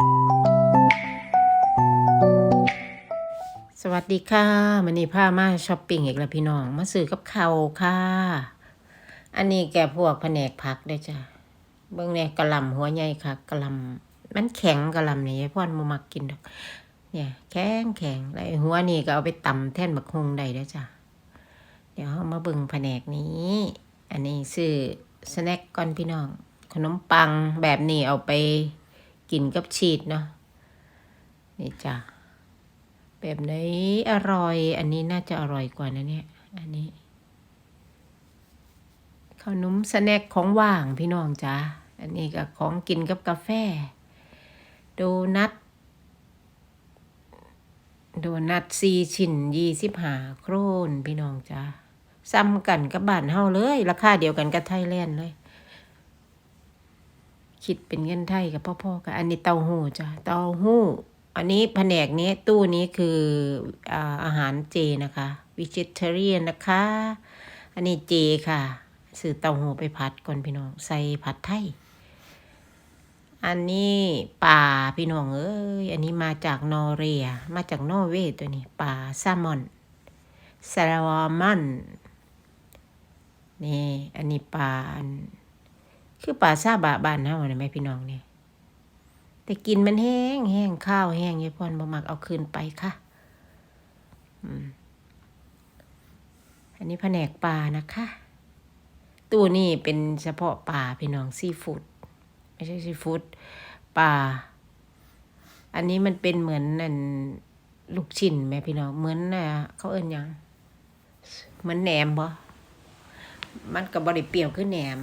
สวัสดีค่ะมันนี้พามาช้อปปิ้งอีกแล้วพี่น้องมาซื้อกับเขาวค่ะ อันนี้แกพวกแผนกผักได้จ้ะเบิ่งเนี่ยกะลำหัวใหญ่ค่ะกระลำมันแข็งกระลำนี่ยายพ่อนบ่มักกินดอกเนี่ย แข็งแข็งแล้วไอ้หัวนี่ก็เอาไปตำแท่นบักฮุงได้ด้จ้ะเดี๋ยวมาเบิ่งแผนกนี้ อันนี้ซื้อสแน็คก่อนพี่น้อง ขนมปังแบบนี้เอาไป กินกับชีสเนาะนี่จ้ะแบบไหนอร่อย อันนี้น่าจะอร่อยกว่านะเนี่ย อันนี้ขานมสแน็คของว่างพี่น้องจ้าอันนี้ก็ของกินกับกาแฟ โดนัทโดนัทสี่ชิ้นยี่สิบห้าโครนพี่น้องจ้าซ้ำกันกับบ้านเฮาเลย ราคาเดียวกันกับไทยแลนด์เลย คิดเป็นเงินไทยกับพ่อๆกับอันนี้เต้าหู้จ้ะเต้าหู้ อันนี้แผนกนี้ตู้นี้คืออาอาหารเจนะคะ vegetarian นะคะ อันนี้เจค่ะซื้อเต้าหู้ไปผัดก่อนพี่น้อง ใส่ผัดไทย อันนี้ปลาพี่น้องเอ้ยอันนี้มาจากนอร์เวียมาจากนอร์เวย์ตัวนี้ปลาแซลมอนแซลมอนนี่อันนี้ปลาอัน คือปลาซาบะบานเฮาเนี่ยไหมพี่น้องเนี่ยแต่กินมันแห้งแห้งข้าวแห้งยายพรบ่มักเอาคืนไปค่ะอันนี้แผนกปลานะคะตู้นี่เป็นเฉพาะปลาพี่น้องซีฟู้ดไม่ใช่ซีฟู้ดปลาอันนี้มันเป็นเหมือนนั่นลูกชิ้นแม่พี่น้องเหมือนน่ะเขาเอิ้นยังเหมือนแหนมบ่มันก็บ่ได้เปรี้ยวคือแหนม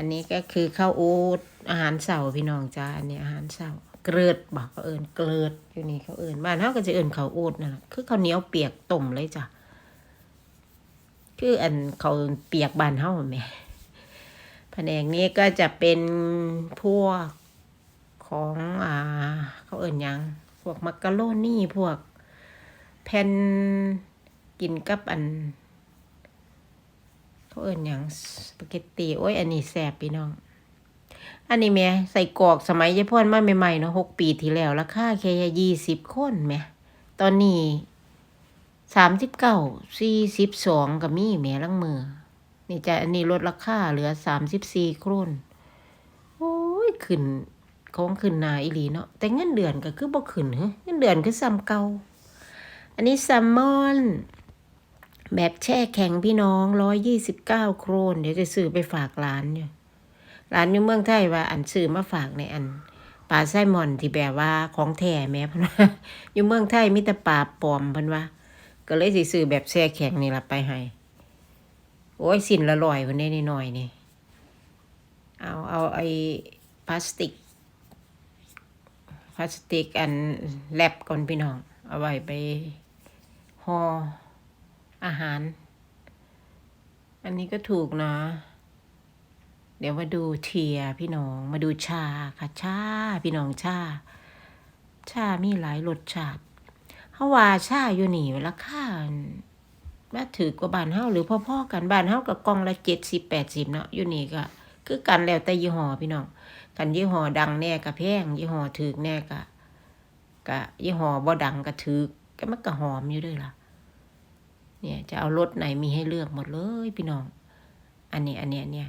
อันนี้ก็คือข้าวโอ๊ตอาหารเสาร์พี่น้องจ้าอันนี้อาหารเสาร์เกลือดบอกเขาเอิญเกลือดอยู่นี่เขาเอิญบ้านเขาก็จะเอิญข้าวโอ๊ตนั่นแหละคือข้าวเหนียวเปียกต้มเลยจ้ะคืออันเขาเปียกบ้านเฮาแหม่แผนกนี้ก็จะเป็นพวกของอ่าเขาเอิญยัง พวกมักกะโรนี่พวกแผ่นกินกับอัน เขาเอิ้นหยังสปาเกตตีโอ้ยอันนี้แซ่บพี่น้อง อันนี้แม่ใส่กรอกสมัยยายพ่อนมาใหม่ๆเนาะหกปีที่แล้วราคาแค่ยี่สิบคนแม่ตอนนี้สามสิบเก้าสี่สิบสองก็มีแม่ลังมือ นี่จะอันนี้ลดราคาเหลือสามสิบสี่โครนโอ้ยขึ้นของขึ้นนาอีหลีเนาะแต่เงินเดือนก็คือบ่ขึ้นเฮ้ยเงินเดือนคือซ้ำเก่าอันนี้แซลมอน แบบแช่แข็งพี่น้องร้อยยี่สิบเก้าโครน เดี๋ยวจะซื้อไปฝากร้านอยู่ร้านอยู่เมืองไทยว่า อันซื้อมาฝากในอันปลาไซมอนที่แบบว่าของแท้แม่พันว่าอยู่เมืองไทยมีแต่ปลาปลอมพันว่า ก็เลยสิซื้อแบบแช่แข็งนี่ละไปให้โอ้ยสินละลอยวันนี้นิดหน่อยนี่เอาเอาไอ้พลาสติกพลาสติกอันแลบก่อนพี่น้อง เอาไว้ไปห่อ อาหาร อันนี้ก็ถูกนะ เดี๋ยวมาดูเทียพี่น้องมาดูชาค่ะชาพี่น้องชา ชามีหลายรสชาติเฮาว่าชาอยู่นี่ราคาว่าถือกว่าบานเฮาหรือพ่อๆกันบานเฮากับกองละเจ็ดสิบแปดสิบเนาะอยู่นี่ก็คือกันแล้วแต่ยี่ห้อพี่น้องกันยี่ห้อดังแน่ก็แพงยี่ห้อถือแน่ก็ก็ยี่ห้อบ่ดังก็ถือก็มันก็หอมอยู่ด้วยล่ะ เนี่ยจะเอารสไหนมีให้เลือกหมดเลยพี่น้อง อันนี้อันเนี้ยเนี่ย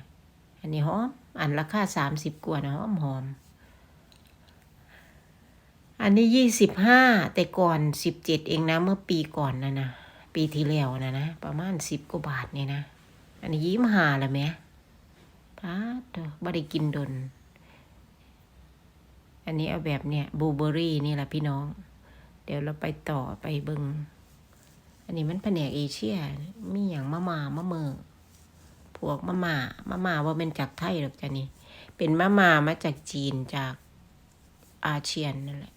อันนี้หอม อันราคาสามสิบกว่านะหอมหอม อันนี้ยี่สิบห้าแต่ก่อนสิบเจ็ดเองนะ เมื่อปีก่อนนะนะ ปีที่แล้วนะนะ ประมาณสิบกว่าบาทเนี่ยนะ อันนี้ยี่สิบห้าละแม่ป้าดอกบ่ได้กินดน อันนี้เอาแบบเนี่ยบลูเบอร์รี่นี่แหละพี่น้อง เดี๋ยวเราไปต่อไปเบิง อันนี้มันแผนกเอเชีย มีอย่างมะมามะเมอพวกมะมามะมาว่าเป็นจากไทยหรอกจ้ะนี่ เป็นมะมามาจากจีนจากอาเซียนนั่นแหละ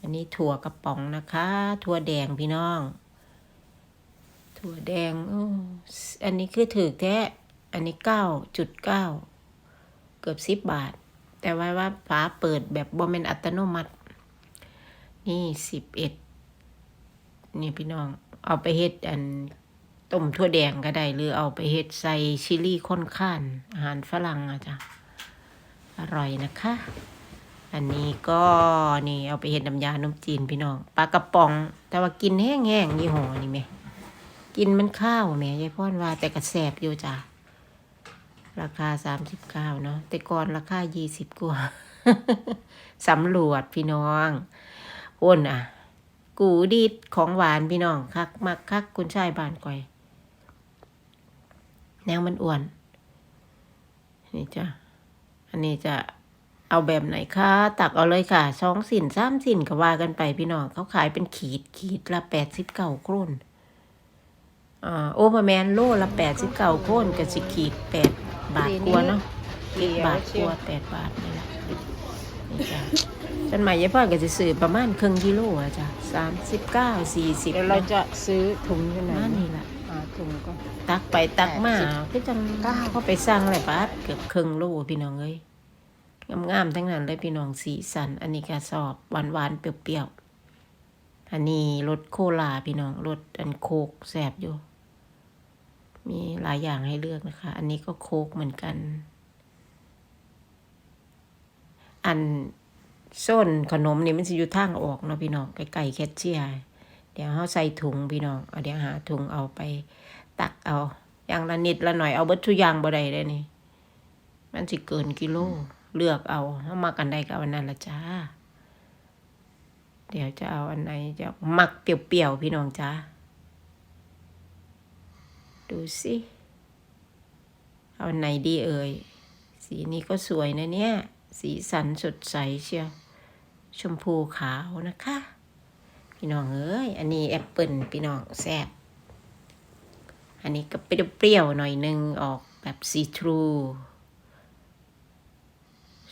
อันนี้ถั่วกระป๋องนะคะ ถั่วแดงพี่น้อง ถั่วแดงอออันนี้คือถือแท้อันนี้เก้าจุดเก้าเกือบสิบบาท แต่ว่าว่าฝาเปิดแบบบ่เป็นอัตโนมัติ นี่สิบเอ็ดนี่พี่น้อง เอาไปเฮ็ดอันต้มถั่วแดงก็ได้ หรือเอาไปเฮ็ดใส่ชิลลี่ข้นข้านอาหารฝรั่งอะจ้ะอร่อยนะคะ อันนี้ก็นี่เอาไปเห็ดน้ำยาน้ำจีนพี่น้องปลากระป๋อง แต่ว่ากินแห้งๆยี่ห้อนี่แหม่กินมันข้าวแม่ยายพ่อนว่าแต่กระแสบอยู่จ้ะราคาสามสิบเก้าเนาะแต่ก่อนราคายี่สิบกว่าสำรวจพี่น้องโอนอะ กูดีดของหวานพี่น้องคักมักคักคุณชายบ้านก่อยแนวมันอ้วน นี่จ้ะ อันนี้จะเอาแบบไหนคะ ตักเอาเลยค่ะสองสินสามสินก็ว่ากันไปพี่น้องเขาขายเป็นขีดขีดละแปดสิบเก้าโครนอ่าโอเปอร์แมนโลละแปดสิบเก้าโครนกับสิขีดแปดบาทกว่าเนาะเจ็ดบาทกว่าแปดบาทนี่แหละนี่จ้ะ จนหมายยายพ่อก็จะซื้อประมาณครึ่งกิโลอะจ้ะสามสิบเก้าสี่สิบเดี๋ยวเราจะซื้อถุงกันไหนนั่นนี่แหละอ่าถุงก็ตักไปตักมาแปดสิบคือจังเก้าเขาไปสร้างอะไรปะเกือบครึ่งโลพี่น้องเอ้ยงามๆทั้งนั้นเลยพี่น้องสีสัน อันนี้กระสอบหวานๆเปรี้ยวๆอันนี้รสโคลาพี่น้องรสอันโคกแสบอยู่ มีหลายอย่างให้เลือกนะคะ อันนี้ก็โคกเหมือนกัน อัน ส้นขนมนี่มันสิอยู่ทางออกเนาะพี่น้องไก่ๆแคชเชียร์เดี๋ยวเขาใส่ถุงพี่น้องเอาเดี๋ยวหาถุงเอาไปตักเอาอย่างละนิดละหน่อยเอาเบิดทุกอย่างบ่ได้เลยนี่ มันสิเกินกิโลเลือกเอาเอามากันได้ก็เอาอันนั้นละจ้า เดี๋ยวจะเอาอันไหนจะมักเปรี้ยวๆพี่น้องจ้าดูสิเอาอันไหนดีเอ่ย สีนี้ก็สวยนะเนี่ย สีสันสดใสเชียวชมพูขาวนะคะ พี่น้องเอ้ย อันนี้แอปเปิลพี่น้องแซ่บอันนี้ก็เปรี้ยวๆหน่อยนึงออกแบบซีทรู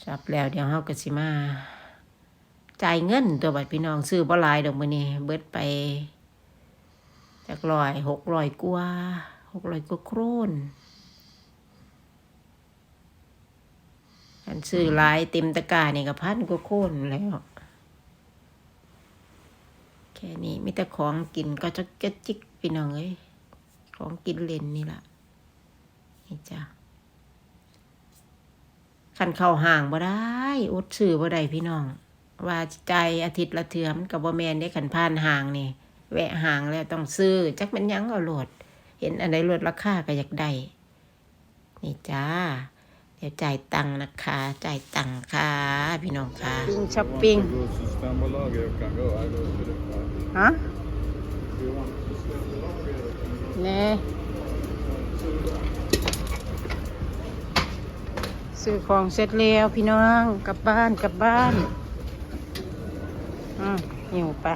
สับแล้วเดี๋ยวเฮาก็สิมา จ่ายเงินตัวบัดพี่น้องซื้อบ่หลายดอกมื้อนี้เบิดไปจากร้อยหกร้อยกว่าหกร้อยกว่าโครน อันซื้อลายเต็มตะกร้านี่ก็พันกว่าโคนแล้ว แค่นี้มีแต่ของกินก็จะกระจิกพี่น้องเอ้ยของกินเล่นนี่ล่ะนี่จ้ะขันเข้าห่างบ่ได้ อดซื้อบ่ได้พี่น้อง ว่าใจอาทิตย์ละเทือมกับบ่แมนได้ขันผ่านห่างนี่แวะห่างแล้วต้องซื้อ จักมันยังเอาโหลด เห็นอันใดลดราคาก็อยากได้นี่จ้า ดี๋ยวจ่ายตังค์นะคะ จ่ายตังค์ค่ะ พี่น้องค่ะปิ้งช้อปปิ้ง ฮะเน่ซื้อของเสร็จแล้วพี่น้อง กลับบ้านกลับบ้าน อืมหิวไป